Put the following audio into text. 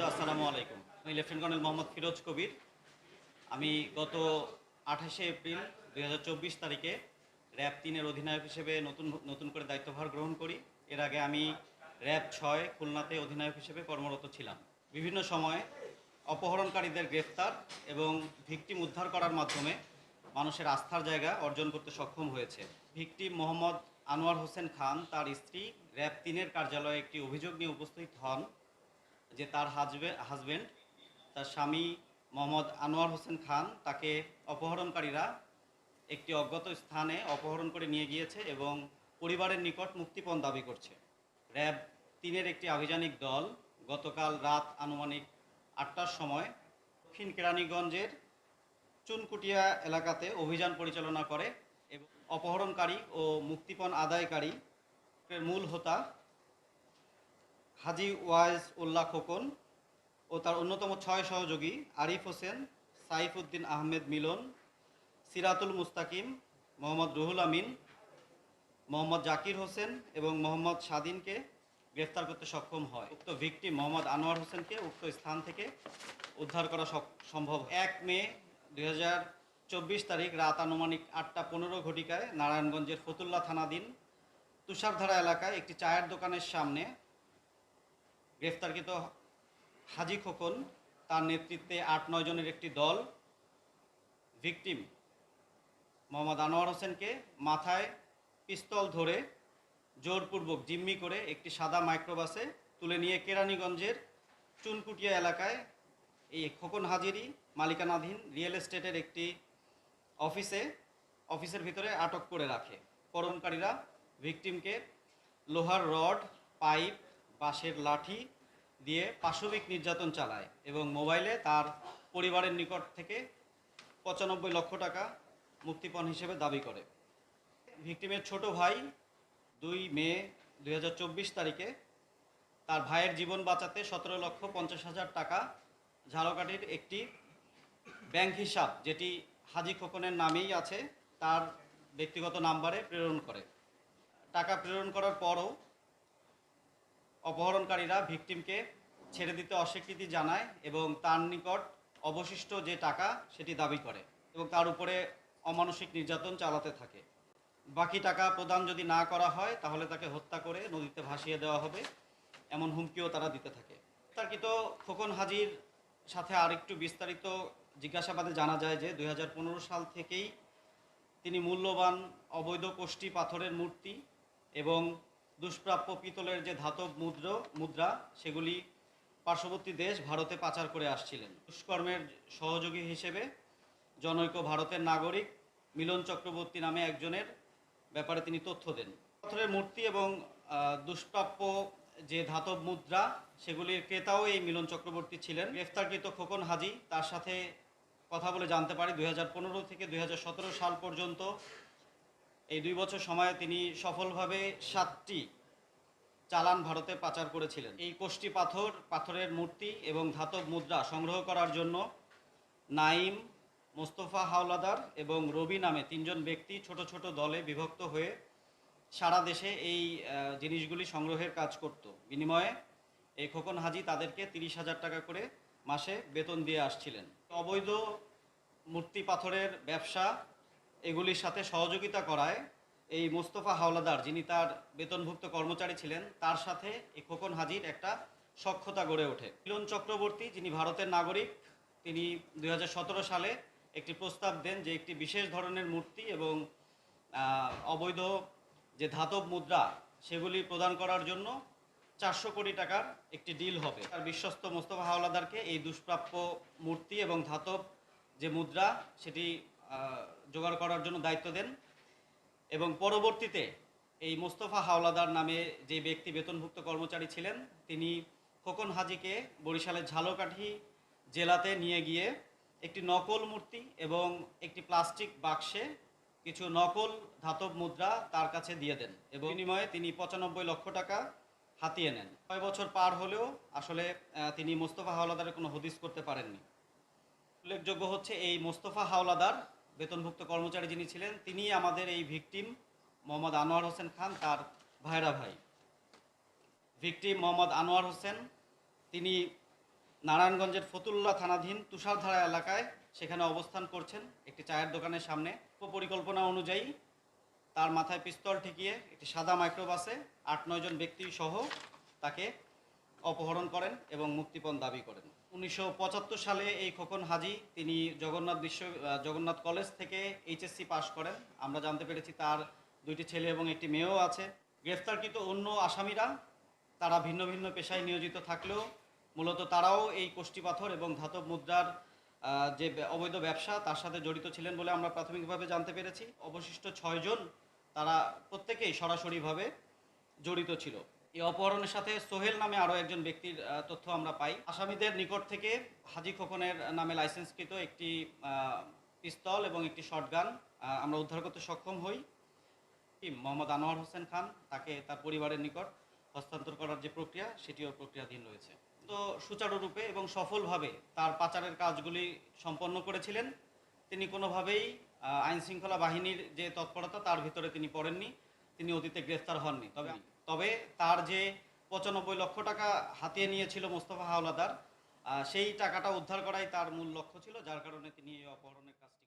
দর্শকবৃন্দ আসসালামু আলাইকুম। আমি লেফটেন্যান্ট কর্নেল মোহাম্মদ ফিরোজ কবির। আমি গত আঠাশে এপ্রিল দু হাজার চব্বিশ তারিখে র্যাব তিনের অধিনায়ক হিসেবে নতুন নতুন করে দায়িত্বভার গ্রহণ করি। এর আগে আমি র্যাব ছয়, খুলনাতে অধিনায়ক হিসেবে কর্মরত ছিলাম। বিভিন্ন সময়ে অপহরণকারীদের গ্রেফতার এবং ভিকটিম উদ্ধার করার মাধ্যমে মানুষের আস্থার জায়গা অর্জন করতে সক্ষম হয়েছে। ভিকটিম মোহাম্মদ আনোয়ার হোসেন খান, তার স্ত্রী র্যাব তিনের কার্যালয়ে একটি অভিযোগ নিয়ে উপস্থিত হন। যে তার হাজবে হাজবেন্ড তার স্বামী মোহাম্মদ আনোয়ার হোসেন খান তাকে অপহরণকারীরা একটি অজ্ঞাত স্থানে অপহরণ করে নিয়ে গিয়েছে এবং পরিবারের নিকট মুক্তিপণ দাবি করছে। র্যাব তিনের একটি আভিযানিক দল গতকাল রাত আনুমানিক আটটার সময় দক্ষিণ কেরানীগঞ্জের চুনকুটিয়া এলাকাতে অভিযান পরিচালনা করে এবং অপহরণকারী ও মুক্তিপণ আদায়কারী মূল হোতা হাজি ওয়াইজ উল্লাহ খোকন ও তার অন্যতম ছয় সহযোগী আরিফ হোসেন, সাইফ উদ্দিন আহমেদ মিলন, সিরাতুল মুস্তাকিম, মোহাম্মদ রুহুল আমিন, মোহাম্মদ জাকির হোসেন এবং মোহাম্মদ স্বাধীনকে গ্রেফতার করতে সক্ষম হয়। উক্ত ভিকটিম মোহাম্মদ আনোয়ার হোসেনকে উক্ত স্থান থেকে উদ্ধার করা সম্ভব। এক মে দু হাজার চব্বিশ তারিখ রাত আনুমানিক আটটা পনেরো ঘটিকায় নারায়ণগঞ্জের ফতুল্লা থানাধীন তুষারধারা এলাকায় একটি চায়ের দোকানের সামনে গ্রেফতারকৃত হাজি খোকন, তার নেতৃত্বে আট নয় জনের একটি দল। ভিকটিম মোহাম্মদ আনোয়ার হোসেনকে মাথায় পিস্তল ধরে জোরপূর্বক জিম্মি করে একটি সাদা মাইক্রোবাসে তুলে নিয়ে কেরানীগঞ্জের চুনকুটিয়া এলাকায় এই খোকন হাজিরি মালিকানাধীন রিয়েল এস্টেটের একটি অফিসে, অফিসের ভিতরে আটক করে রাখে। করণকারীরা ভিকটিমকে লোহার রড, পাইপ বাঁশের লাঠি দিয়ে পাশবিক নির্যাতন চালায় এবং মোবাইলে তার পরিবারের নিকট থেকে পঁচানব্বই লক্ষ টাকা মুক্তিপণ হিসেবে দাবি করে। ভিকটিমের ছোট ভাই দুই মে দু হাজার চব্বিশ তারিখে তার ভাইয়ের জীবন বাঁচাতে সতেরো লক্ষ পঞ্চাশ হাজার টাকা ঝালকাঠির একটি ব্যাংক হিসাব, যেটি হাজি খোকনের নামেই আছে, তার ব্যক্তিগত নাম্বারে প্রেরণ করে। টাকা প্রেরণ করার পরও অপহরণকারীরা ভিকটিমকে ছেড়ে দিতে অস্বীকৃতি জানায় এবং তার নিকট অবশিষ্ট যে টাকা সেটি দাবি করে এবং তার উপরে অমানসিক নির্যাতন চালাতে থাকে। বাকি টাকা প্রদান যদি না করা হয়, তাহলে তাকে হত্যা করে নদীতে ভাসিয়ে দেওয়া হবে, এমন হুমকিও তারা দিতে থাকে। তার্কিত খোকন হাজির সাথে আরেকটু বিস্তারিত জিজ্ঞাসাবাদে জানা যায় যে দু হাজার পনেরো সাল থেকেই তিনি মূল্যবান অবৈধ কোষ্ঠী পাথরের মূর্তি এবং দুষ্প্রাপ্য পিতলের যে ধাতব মুদ্র, মুদ্রা, সেগুলি পার্শ্ববর্তী দেশ ভারতে পাচার করে আসছিলেন। দুষ্কর্মের সহযোগী হিসেবে জনৈক ভারতের নাগরিক মিলন চক্রবর্তী নামে একজনের ব্যাপারে তিনি তথ্য দেন। পাথরের মূর্তি এবং দুষ্প্রাপ্য যে ধাতব মুদ্রা, সেগুলির ক্রেতাও এই মিলন চক্রবর্তী ছিলেন। গ্রেফতারকৃত খোকন হাজি তার সাথে কথা বলে জানতে পারি। দুই হাজার পনেরো থেকে দু হাজার সতেরো সাল পর্যন্ত এই দুই বছর সময়ে তিনি সফলভাবে সাতটি চালান ভারতে পাচার করেছিলেন। এই কোষ্ঠী পাথর, পাথরের মূর্তি এবং ধাতব মুদ্রা সংগ্রহ করার জন্য নাইম, মোস্তফা হাওলাদার এবং রবি নামে তিনজন ব্যক্তি ছোট ছোট দলে বিভক্ত হয়ে সারা দেশে এই জিনিসগুলি সংগ্রহের কাজ করত। বিনিময়ে এই খোকন হাজি তাদেরকে তিরিশ হাজার টাকা করে মাসে বেতন দিয়ে আসছিলেন। অবৈধ মূর্তি পাথরের ব্যবসা এগুলির সাথে সহযোগিতা করায় এই মোস্তফা হাওলাদার, যিনি তার বেতনভুক্ত কর্মচারী ছিলেন, তার সাথে এই খোকন হাজির একটা সক্ষতা গড়ে ওঠে। মিলন চক্রবর্তী, যিনি ভারতের নাগরিক, তিনি দু হাজার সতেরো সালে একটি প্রস্তাব দেন যে একটি বিশেষ ধরনের মূর্তি এবং অবৈধ যে ধাতব মুদ্রা, সেগুলি প্রদান করার জন্য চারশো কোটি টাকার একটি ডিল হবে। তার বিশ্বস্ত মোস্তফা হাওলাদারকে এই দুষ্প্রাপ্য মূর্তি এবং ধাতব যে মুদ্রা, সেটি জোগাড় করার জন্য দায়িত্ব দেন এবং পরবর্তীতে এই মোস্তফা হাওলাদার নামে যে ব্যক্তি বেতনভুক্ত কর্মচারী ছিলেন, তিনি খোকন হাজিকে বরিশালের ঝালকাঠি জেলাতে নিয়ে গিয়ে একটি নকল মূর্তি এবং একটি প্লাস্টিক বাক্সে কিছু নকল ধাতব মুদ্রা তার কাছে দিয়ে দেন এবং বিনিময়ে তিনি পঁচানব্বই লক্ষ টাকা হাতিয়ে নেন। ছয় বছর পার হলেও আসলে তিনি মোস্তফা হাওলাদারের কোনো হদিস করতে পারেননি। উল্লেখযোগ্য হচ্ছে এই মোস্তফা হাওলাদার বেতনভুক্ত কর্মচারী যিনি ছিলেন, তিনি আমাদের এই ভিকটিম মোহাম্মদ আনোয়ার হোসেন খান, তার ভাইরা ভাই। ভিকটিম মোহাম্মদ আনোয়ার হোসেন, তিনি নারায়ণগঞ্জের ফতুল্লা থানাধীন তুষারধারা এলাকায় সেখানে অবস্থান করছেন, একটি চায়ের দোকানের সামনে। পরিকল্পনা অনুযায়ী তার মাথায় পিস্তল ঠেকিয়ে একটি সাদা মাইক্রোবাসে আট নয়জন ব্যক্তি সহ তাকে অপহরণ করেন এবং মুক্তিপণ দাবি করেন। উনিশশো পঁচাত্তর সালে এই খোকন হাজি, তিনি জগন্নাথ বিশ্ব জগন্নাথ কলেজ থেকে এইচএসসি পাশ করেন। আমরা জানতে পেরেছি তার দুইটি ছেলে এবং একটি মেয়েও আছে। গ্রেফতারকৃত অন্য আসামিরা, তারা ভিন্ন ভিন্ন পেশায় নিয়োজিত থাকলেও মূলত তারাও এই কোষ্ঠী পাথর এবং ধাতব মুদ্রার যে অবৈধ ব্যবসা, তার সাথে জড়িত ছিলেন বলে আমরা প্রাথমিকভাবে জানতে পেরেছি। অবশিষ্ট ছয়জন তারা প্রত্যেকেই সরাসরিভাবে জড়িত ছিল। এই অপহরণের সাথে সোহেল নামে আরও একজন ব্যক্তির তথ্য আমরা পাই। আসামিদের নিকট থেকে হাজি খোকনের নামে লাইসেন্সকৃত একটি পিস্তল এবং একটি শটগান আমরা উদ্ধার করতে সক্ষম হই। মোহাম্মদ আনোয়ার হোসেন খান তাকে তার পরিবারের নিকট হস্তান্তর করার যে প্রক্রিয়া সেটিও প্রক্রিয়াধীন রয়েছে। তো সুচারুরূপে এবং সফলভাবে তার পাচারের কাজগুলি সম্পন্ন করেছিলেন। তিনি কোনোভাবেই আহ, আইন শৃঙ্খলা বাহিনীর যে তৎপরতা তার ভিতরে তিনি পড়েননি। তিনি অতীতে গ্রেফতার হননি। তবে তবে তার যে পঁচানব্বই লক্ষ টাকা হাতিয়ে নিয়েছিল মোস্তফা হাওলাদার সেই টাকাটা উদ্ধার করাই তার মূল লক্ষ্য ছিল, যার কারণে তিনি এই অপহরণের কাজটি